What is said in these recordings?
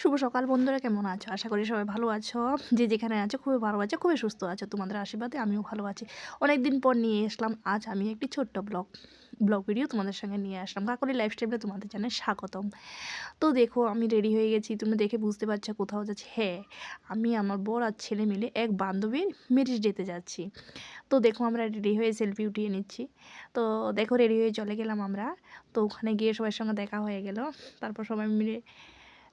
শুভ সকাল বন্ধুরা, কেমন আছো? আশা করি সবাই ভালো আছো। যে যেখানে আছো, খুবই ভালো আছো, খুবই সুস্থ আছো। তোমাদের আশীর্বাদে আমিও ভালো আছি। অনেক দিন পর নিয়ে আসলাম, আজ আমি একটি ছোট্ট ব্লগ ব্লগ ভিডিও তোমাদের সঙ্গে নিয়ে আসলাম। কাকলি লাইফস্টাইলে তোমাদের জানাই স্বাগতম। তো দেখো, আমি রেডি হয়ে গেছি। তুমি দেখে বুঝতে পারছ কোথাও যাচ্ছি। হ্যাঁ আমি আমার বর আর ছেলে মিলে এক বান্ধবীর ম্যারেজ ডেতে যাচ্ছি। তো দেখো, আমরা রেডি হয়ে সেলফি উঠিয়ে নিচ্ছি। তো দেখো রেডি হয়ে চলে গেলাম আমরা। তো ওখানে গিয়ে সবার সঙ্গে দেখা হয়ে গেল। তারপর সবাই মিলে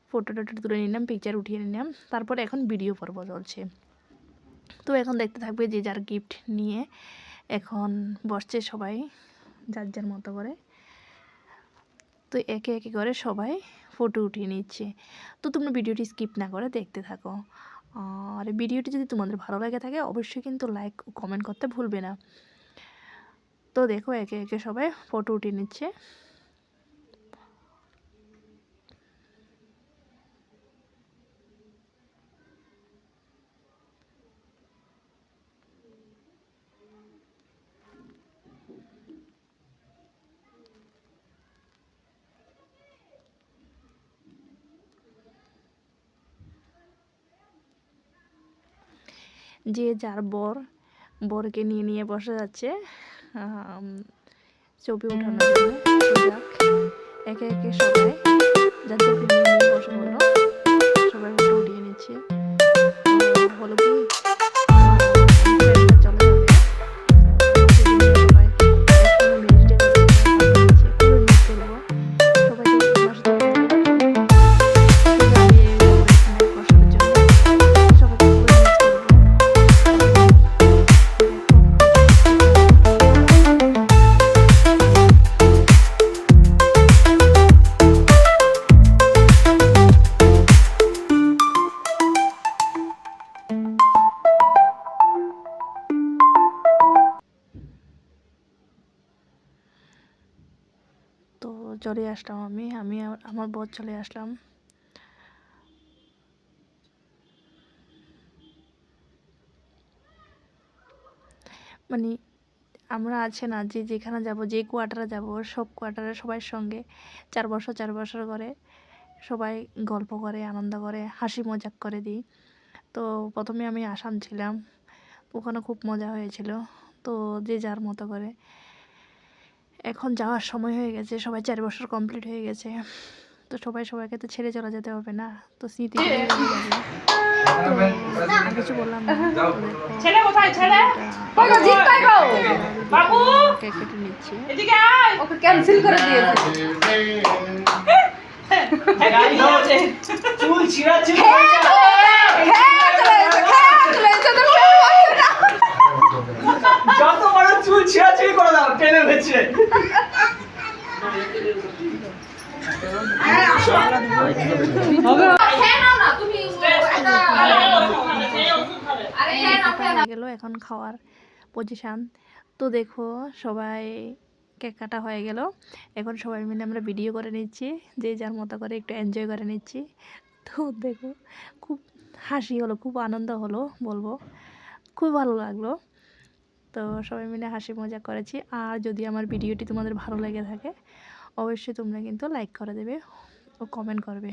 ফটো টটো তুলে নিলাম পিকচার উঠিয়ে নিলাম, তারপর এখন ভিডিও পর্ব চলছে। তো এখন দেখতে থাকবে যে যার গিফট নিয়ে এখন বসছে সবাই, যার যার মতো করে। তো একে একে করে সবাই ফটো উঠিয়ে নিচ্ছে। তো তোমরা ভিডিওটি স্কিপ না করে দেখতে থাকো। আর ভিডিওটি যদি তোমাদের ভালো লাগে থাকে, অবশ্যই কিন্তু লাইক কমেন্ট করতে ভুলবে না। তো দেখো একে একে সবাই ফটো উঠিয়ে নিচ্ছে। যে যার বর, বরকে নিয়ে নিয়ে বসে যাচ্ছে ছবি ওঠানোর জন্য। একে একে সবাই যার নিয়ে বসে হলো, সবাই ফটো উঠিয়ে নিচ্ছে। হলো কি? তো চলে আসলাম আমি আমি আমার বর চলে আসলাম। মানে আমরা আছে না, যে যেখানে যাব, যে কোয়ার্টারে যাব, সব কোয়ার্টারে সবার সঙ্গে, চার বছর চার বছর করে সবাই গল্প করে, আনন্দ করে, হাসি মজাক করে দিই। তো প্রথমে আমি আসাম ছিলাম, ওখানে খুব মজা হয়েছিল, তো যে যার মতো করে। এখন যাওয়ার সময় হয়ে গেছে সবাই চার বছর কমপ্লিট হয়ে গেছে। তো সবাই সবাইকে তো ছেড়ে চলে যেতে হবে না। তো স্মৃতি কিছু বললাম না। ছেলে কোথায় ছেলে? এটা জিত কই গো বাবু! কেটে নিচ্ছি। এদিকে আয়! ওকে ক্যান্সেল করে দিয়েছে। চুল ছিঁড়া ছিল হ্যাঁ চলে এসেছে হ্যাঁ চলে এসেছে তো কেউ বলছে না যত বড় চুল ছিঁড়া ছিঁড়ি করে দাও হয়ে গেল এখন খাওয়ার পজিশান। তো দেখো, সবাই কেক কাটা হয়ে গেল। এখন সবাই মিলে আমরা ভিডিও করে নিচ্ছি, যে যার মতো করে একটু এনজয় করে নিচ্ছি। তো দেখো, খুব হাসি হলো, খুব আনন্দ হলো, বলব। খুব ভালো লাগল। তো সবাই মিলে হাসি মজা করেছি। আর যদি আমার ভিডিওটি তোমাদের ভালো লেগে থাকে, অবশ্যই তোমরা কিন্তু লাইক করে দেবে ও কমেন্ট করবে।